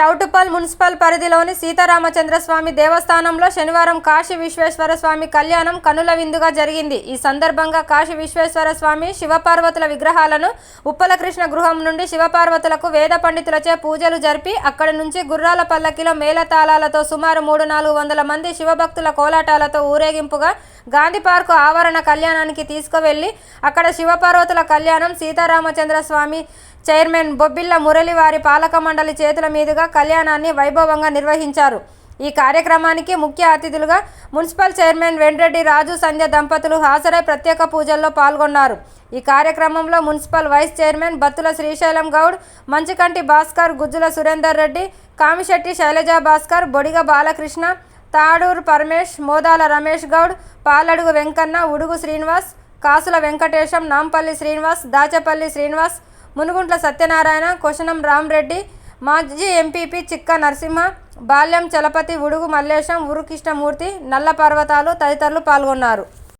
Choutuppal municipal పరిధిలోని సీతారామచంద్ర స్వామి దేవస్థానంలో శనివారం కాశీ విశ్వేశ్వర స్వామి కళ్యాణం కనుల విందుగా జరిగింది. ఈ సందర్భంగా కాశీ విశ్వేశ్వర స్వామి శివపార్వతుల విగ్రహాలను ఉప్పలకృష్ణ గృహం నుండి శివపార్వతులకు వేద పండితులచే పూజలు జరిపి అక్కడి నుంచి గుర్రాల పల్లకిలో మేళతాళాలతో సుమారు మూడు నాలుగు వందల మంది శివభక్తుల కోలాటాలతో ఊరేగింపుగా గాంధీ పార్కు ఆవరణ కళ్యాణానికి తీసుకువెళ్ళి అక్కడ శివపార్వతుల కళ్యాణం సీతారామచంద్ర స్వామి చైర్మన్ బొబ్బిల్ల మురళి వారి పాలక మండలి చేతుల మీదుగా కళ్యాణాన్ని వైభవంగా నిర్వహించారు. ఈ కార్యక్రమానికి ముఖ్య అతిథులుగా మున్సిపల్ చైర్మన్ వెండ్రెడ్డి రాజు సంధ్య దంపతులు హాజరై ప్రత్యేక పూజల్లో పాల్గొన్నారు. ఈ కార్యక్రమంలో municipal vice chairman Battula Srisailam Goud Manchikanti Bhaskar Gujjula Surender Reddy Kamisetti Shailaja Bhaskar Bodiga Balakrishna Taduru Paramesh Modala Ramesh Goud Paladugu Venkanna Udugu Srinivas Kasula Venkatesham Nampally Srinivas Dachepalli Srinivas మునుగుంట్ల Satyanarayana కొషనం Ram Reddy మాజీ ఎంపీపీ చిక్క నరసింహ బాల్యం చలపతి ఉడుగు మల్లేశం ఉరుకృష్ణమూర్తి నల్ల పర్వతాలు తదితరులు పాల్గొన్నారు.